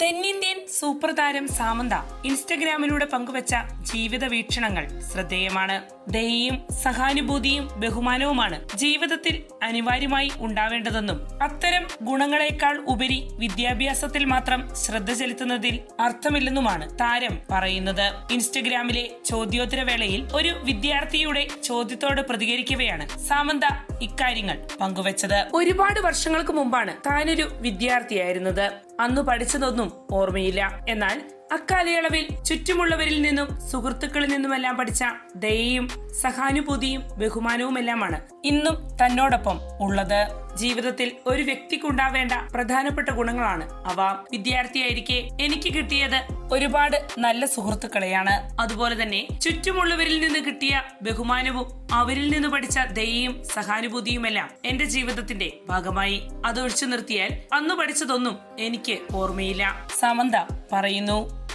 തെന്നിന്ത്യൻ സൂപ്പർ താരം സാമന്ത ഇൻസ്റ്റഗ്രാമിലൂടെ പങ്കുവച്ച ജീവിത വീക്ഷണങ്ങൾ ശ്രദ്ധേയമാണ്. ദയയും സഹാനുഭൂതിയും ബഹുമാനവുമാണ് ജീവിതത്തിൽ അനിവാര്യമായി ഉണ്ടാവേണ്ടതെന്നും അത്തരം ഗുണങ്ങളെക്കാൾ ഉപരി വിദ്യാഭ്യാസത്തിൽ മാത്രം ശ്രദ്ധ ചെലുത്തുന്നതിൽ അർത്ഥമില്ലെന്നുമാണ് താരം പറയുന്നത്. ഇൻസ്റ്റഗ്രാമിലെ ചോദ്യോത്തര വേളയിൽ ഒരു വിദ്യാർത്ഥിയുടെ ചോദ്യത്തോട് പ്രതികരിക്കവെയാണ് സാമന്ത ഇക്കാര്യങ്ങൾ പങ്കുവച്ചത്. ഒരുപാട് വർഷങ്ങൾക്ക് മുമ്പാണ് താനൊരു വിദ്യാർത്ഥിയായിരുന്നത്. അന്ന് പഠിച്ചതൊന്നും ഓർമ്മയില്ല. എന്നാൽ അക്കാലയളവിൽ ചുറ്റുമുള്ളവരിൽ നിന്നും സുഹൃത്തുക്കളിൽ നിന്നുമെല്ലാം പഠിച്ച ദയയും സഹാനുഭൂതിയും ബഹുമാനവുമെല്ലാമാണ് ഇന്നും തന്നോടൊപ്പം ഉള്ളത്. ജീവിതത്തിൽ ഒരു വ്യക്തിക്കുണ്ടാവേണ്ട പ്രധാനപ്പെട്ട ഗുണങ്ങളാണ് അവ. വിദ്യാർത്ഥിയായിരിക്കെ എനിക്ക് കിട്ടിയത് ഒരുപാട് നല്ല സുഹൃത്തുക്കളെയാണ്. അതുപോലെ തന്നെ ചുറ്റുമുള്ളവരിൽ നിന്ന് കിട്ടിയ ബഹുമാനവും അവരിൽ നിന്ന് പഠിച്ച ദയയും സഹാനുഭൂതിയുമെല്ലാം എന്റെ ജീവിതത്തിന്റെ ഭാഗമായി. അതൊഴിച്ചു നിർത്തിയാൽ അന്ന് പഠിച്ചതൊന്നും എനിക്ക് ഓർമ്മയില്ല. സമന്ത പറയുന്നു.